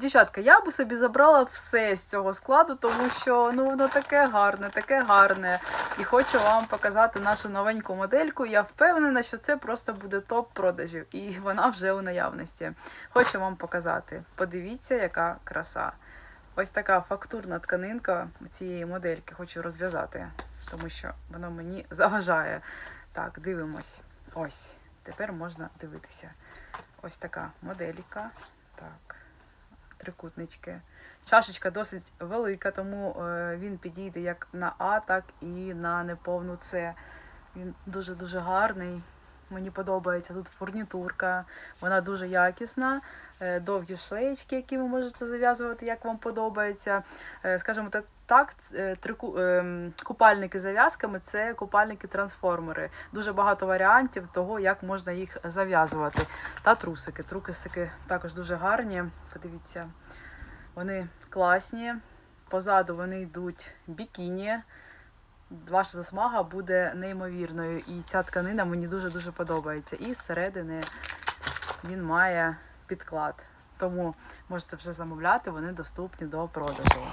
Дівчатка, я би собі забрала все з цього складу, тому що ну воно таке гарне, таке гарне. І хочу вам показати нашу новеньку модельку. Я впевнена, що це просто буде топ продажів, і вона вже у наявності. Хочу вам показати. Подивіться, яка краса. Ось така фактурна тканинка цієї модельки. Хочу розв'язати, тому що воно мені заважає. Так, дивимось. Ось. Тепер можна дивитися. Ось така моделька. Так трикутнички. Чашечка досить велика, тому е, він підійде як на А, так і на неповну С. Він дуже-дуже гарний. Мені подобається тут фурнітурка, вона дуже якісна, е, довгі шлеєчки, які ви можете зав'язувати, як вам подобається. Е, Скажімо так, так, е, ем, купальники зав'язками це купальники-трансформери. Дуже багато варіантів того, як можна їх зав'язувати. Та трусики. Трусики також дуже гарні. Подивіться, вони класні. Позаду вони йдуть бікіні. Ваша засмага буде неймовірною. І ця тканина мені дуже-дуже подобається. І зсередини він має підклад. Тому можете вже замовляти, вони доступні до продажу.